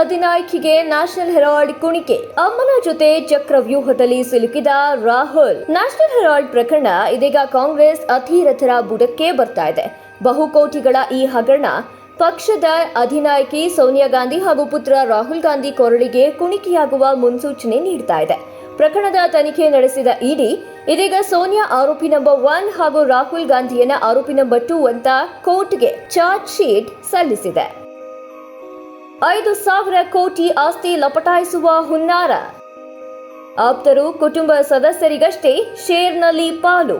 ಅಧಿನಾಯಕಿಗೆ national Herald ಕುಣಿಕೆ. ಅಮ್ಮನ ಜೊತೆ ಚಕ್ರವ್ಯೂಹದಲ್ಲಿ ಸಿಲುಕಿದ ರಾಹುಲ್. ನ್ಯಾಷನಲ್ ಹೆರಾಲ್ಡ್ ಪ್ರಕರಣ ಇದೀಗ ಕಾಂಗ್ರೆಸ್ ಅತಿರಥರ ಬುಡಕ್ಕೆ ಬರ್ತಾ ಇದೆ. ಬಹುಕೋಟಿಗಳ ಈ ಹಗರಣ ಪಕ್ಷದ ಅಧಿನಾಯಕಿ ಸೋನಿಯಾ ಗಾಂಧಿ ಹಾಗೂ ಪುತ್ರ ರಾಹುಲ್ ಗಾಂಧಿ ಕೊರಳಿಗೆ ಕುಣಿಕೆಯಾಗುವ ಮುನ್ಸೂಚನೆ ನೀಡ್ತಾ ಇದೆ. ಪ್ರಕರಣದ ತನಿಖೆ ನಡೆಸಿದ ಇಡಿ, ಇದೀಗ ಸೋನಿಯಾ ಆರೋಪಿ ನಂಬರ್ ಒನ್ ಹಾಗೂ ರಾಹುಲ್ ಗಾಂಧಿಯನ್ನ ಆರೋಪಿ ನಂಬರ್ ಟೂ ಅಂತ ಕೋರ್ಟ್ಗೆ ಚಾರ್ಜ್ ಶೀಟ್ ಸಲ್ಲಿಸಿದೆ. ಐದು ಸಾವಿರ ಕೋಟಿ ಆಸ್ತಿ ಲಪಟಾಯಿಸುವ ಹುನ್ನಾರ. ಆಪ್ತರು ಕುಟುಂಬ ಸದಸ್ಯರಿಗಷ್ಟೇ ಶೇರ್ನಲ್ಲಿ ಪಾಲು.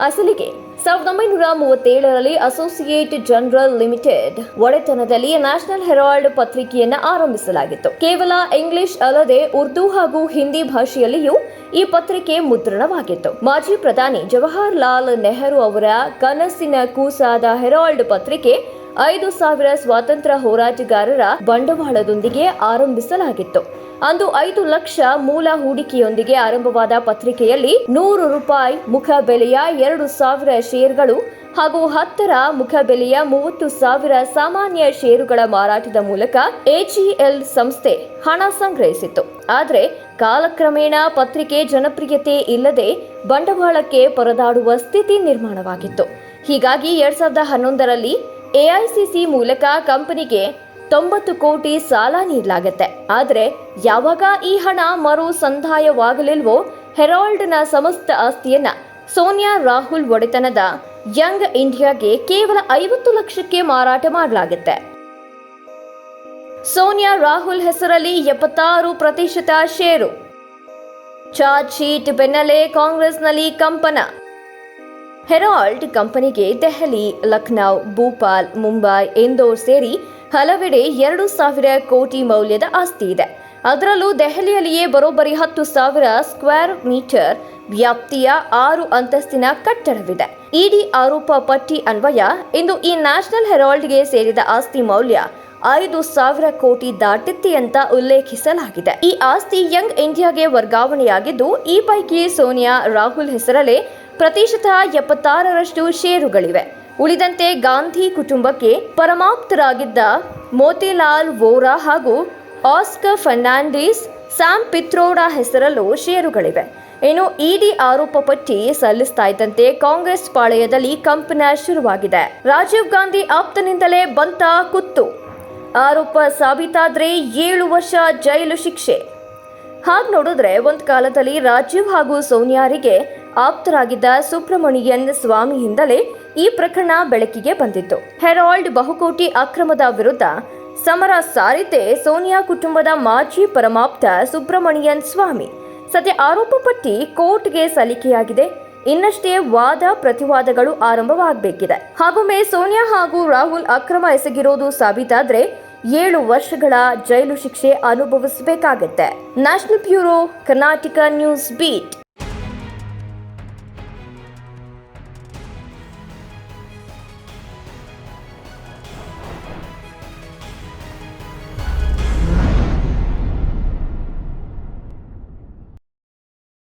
ಅಸಲಿಗೆ ಸಾವಿರದ ಒಂಬೈನೂರ ಮೂವತ್ತೇಳರಲ್ಲಿ ಅಸೋಸಿಯೇಟ್ ಜನರಲ್ ಲಿಮಿಟೆಡ್ ಒಡೆತನದಲ್ಲಿ ನ್ಯಾಷನಲ್ ಹೆರಾಲ್ಡ್ ಪತ್ರಿಕೆಯನ್ನು ಆರಂಭಿಸಲಾಗಿತ್ತು. ಕೇವಲ ಇಂಗ್ಲಿಷ್ ಅಲ್ಲದೆ ಉರ್ದು ಹಾಗೂ ಹಿಂದಿ ಭಾಷೆಯಲ್ಲಿಯೂ ಈ ಪತ್ರಿಕೆ ಮುದ್ರಣವಾಗಿತ್ತು. ಮಾಜಿ ಪ್ರಧಾನಿ ಜವಾಹರ್ಲಾಲ್ ನೆಹರು ಅವರ ಕನಸಿನ ಕೂಸಾದ ಹೆರಾಲ್ಡ್ ಪತ್ರಿಕೆ ಐದು ಸಾವಿರ ಸ್ವಾತಂತ್ರ್ಯ ಹೋರಾಟಗಾರರ ಬಂಡವಾಳದೊಂದಿಗೆ ಆರಂಭಿಸಲಾಗಿತ್ತು. ಅಂದು ಐದು ಲಕ್ಷ ಮೂಲ ಹೂಡಿಕೆಯೊಂದಿಗೆ ಆರಂಭವಾದ ಪತ್ರಿಕೆಯಲ್ಲಿ ನೂರು ರೂಪಾಯಿ ಮುಖ ಬೆಲೆಯ ಎರಡು ಸಾವಿರ ಷೇರುಗಳು ಹಾಗೂ ಹತ್ತರ ಮುಖ ಬೆಲೆಯ ಮೂವತ್ತು ಸಾವಿರ ಸಾಮಾನ್ಯ ಷೇರುಗಳ ಮಾರಾಟದ ಮೂಲಕ ಎಜಿಎಲ್ ಸಂಸ್ಥೆ ಹಣ ಸಂಗ್ರಹಿಸಿತ್ತು. ಆದರೆ ಕಾಲಕ್ರಮೇಣ ಪತ್ರಿಕೆ ಜನಪ್ರಿಯತೆ ಇಲ್ಲದೆ ಬಂಡವಾಳಕ್ಕೆ ಪರದಾಡುವ ಸ್ಥಿತಿ ನಿರ್ಮಾಣವಾಗಿತ್ತು. ಹೀಗಾಗಿ ಎರಡ್ ಸಾವಿರದ ಹನ್ನೊಂದರಲ್ಲಿ ಎಐಸಿಸಿ ಮೂಲಕ ಕಂಪನಿಗೆ ತೊಂಬತ್ತು ಕೋಟಿ ಸಾಲ ನೀಡಲಾಗತ್ತೆ. ಆದರೆ ಯಾವಾಗ ಈ ಹಣ ಮರು ಸಂದಾಯವಾಗಲಿಲ್ವೋ ಹೆರಾಲ್ಡ್ನ ಸಮಸ್ತ ಆಸ್ತಿಯನ್ನ ಸೋನಿಯಾ ರಾಹುಲ್ ಒಡೆತನದ ಯಂಗ್ ಇಂಡಿಯಾಗೆ ಕೇವಲ ಐವತ್ತು ಲಕ್ಷಕ್ಕೆ ಮಾರಾಟ ಮಾಡಲಾಗುತ್ತೆ. ಸೋನಿಯಾ ರಾಹುಲ್ ಹೆಸರಲ್ಲಿ ಎಪ್ಪತ್ತಾರು ಪ್ರತಿಶತ ಷೇರು. ಚಾರ್ಜ್ ಶೀಟ್ ಬೆನ್ನಲ್ಲೇ ಕಾಂಗ್ರೆಸ್ನಲ್ಲಿ ಕಂಪನ. ಹೆರಾಲ್ಡ್ ಕಂಪನಿಗೆ ದೆಹಲಿ ಲಖನೌ ಭೂಪಾಲ್, ಮುಂಬೈ, ಇಂದೋರ್ ಸೇರಿ ಹಲವೆಡೆ ಎರಡು ಸಾವಿರ ಕೋಟಿ ಮೌಲ್ಯದ ಆಸ್ತಿ ಇದೆ. ಅದರಲ್ಲೂ ದೆಹಲಿಯಲ್ಲಿಯೇ ಬರೋಬ್ಬರಿ ಹತ್ತು ಸಾವಿರ ಸ್ಕ್ವೇರ್ ಮೀಟರ್ ವ್ಯಾಪ್ತಿಯ ಆರು ಅಂತಸ್ತಿನ ಕಟ್ಟಡವಿದೆ. ಇಡಿ ಆರೋಪ ಪಟ್ಟಿ ಅನ್ವಯ, ಇಂದು ಈ ನ್ಯಾಷನಲ್ ಹೆರಾಲ್ಡ್ಗೆ ಸೇರಿದ ಆಸ್ತಿ ಮೌಲ್ಯ ಐದು ಸಾವಿರ ಕೋಟಿ ದಾಟಿತ್ತಿ ಅಂತ ಉಲ್ಲೇಖಿಸಲಾಗಿದೆ. ಈ ಆಸ್ತಿ ಯಂಗ್ ಇಂಡಿಯಾಗೆ ವರ್ಗಾವಣೆಯಾಗಿದ್ದು, ಈ ಪೈಕಿ ಸೋನಿಯಾ ರಾಹುಲ್ ಹೆಸರಲ್ಲೇ ಪ್ರತಿಶತ ಎಪ್ಪತ್ತಾರರಷ್ಟು ಷೇರುಗಳಿವೆ. ಉಳಿದಂತೆ ಗಾಂಧಿ ಕುಟುಂಬಕ್ಕೆ ಪರಮಾಪ್ತರಾಗಿದ್ದ ಮೋತಿಲಾಲ್ ವೋರಾ ಹಾಗೂ ಆಸ್ಕರ್ ಫರ್ನಾಂಡೀಸ್, ಸ್ಯಾಮ್ ಪಿತ್ರೋಡಾ ಹೆಸರಲ್ಲೂ ಷೇರುಗಳಿವೆ. ಇನ್ನು ಇಡಿ ಆರೋಪ ಪಟ್ಟಿ ಸಲ್ಲಿಸ್ತಾ ಇದ್ದಂತೆ ಕಾಂಗ್ರೆಸ್ ಪಾಳೆಯದಲ್ಲಿ ಕಂಪನ ಶುರುವಾಗಿದೆ. ರಾಜೀವ್ ಗಾಂಧಿ ಆಪ್ತನಿಂದಲೇ ಬಂತ ಕುತ್ತು. ಆರೋಪ ಸಾಬೀತಾದ್ರೆ ಏಳು ವರ್ಷ ಜೈಲು ಶಿಕ್ಷೆ. ಹಾಗೆ ನೋಡಿದ್ರೆ ಒಂದು ಕಾಲದಲ್ಲಿ ರಾಜೀವ್ ಹಾಗೂ ಸೋನಿಯಾರಿಗೆ ಆಪ್ತರಾಗಿದ್ದ ಸುಬ್ರಮಣಿಯನ್ ಸ್ವಾಮಿಯಿಂದಲೇ ಈ ಪ್ರಕರಣ ಬೆಳಕಿಗೆ ಬಂದಿತ್ತು. ಹೆರಾಲ್ಡ್ ಬಹುಕೋಟಿ ಅಕ್ರಮದ ವಿರುದ್ಧ ಸಮರ ಸಾರಿದ್ದೆ ಸೋನಿಯಾ ಕುಟುಂಬದ ಮಾಜಿ ಪರಮಾಪ್ತ ಸುಬ್ರಮಣಿಯನ್ ಸ್ವಾಮಿ. ಸದ್ಯ ಆರೋಪ ಪಟ್ಟಿ ಕೋರ್ಟ್ಗೆ ಸಲ್ಲಿಕೆಯಾಗಿದೆ. ಇನ್ನಷ್ಟೇ ವಾದ ಪ್ರತಿವಾದಗಳು ಆರಂಭವಾಗಬೇಕಿದೆ. ಹಾಗೊಮ್ಮೆ ಸೋನಿಯಾ ಹಾಗೂ ರಾಹುಲ್ ಅಕ್ರಮ ಎಸಗಿರೋದು ಸಾಬೀತಾದ್ರೆ ಏಳು ವರ್ಷಗಳ ಜೈಲು ಶಿಕ್ಷೆ ಅನುಭವಿಸಬೇಕಾಗತ್ತೆ. National bureau, Karnataka news beat.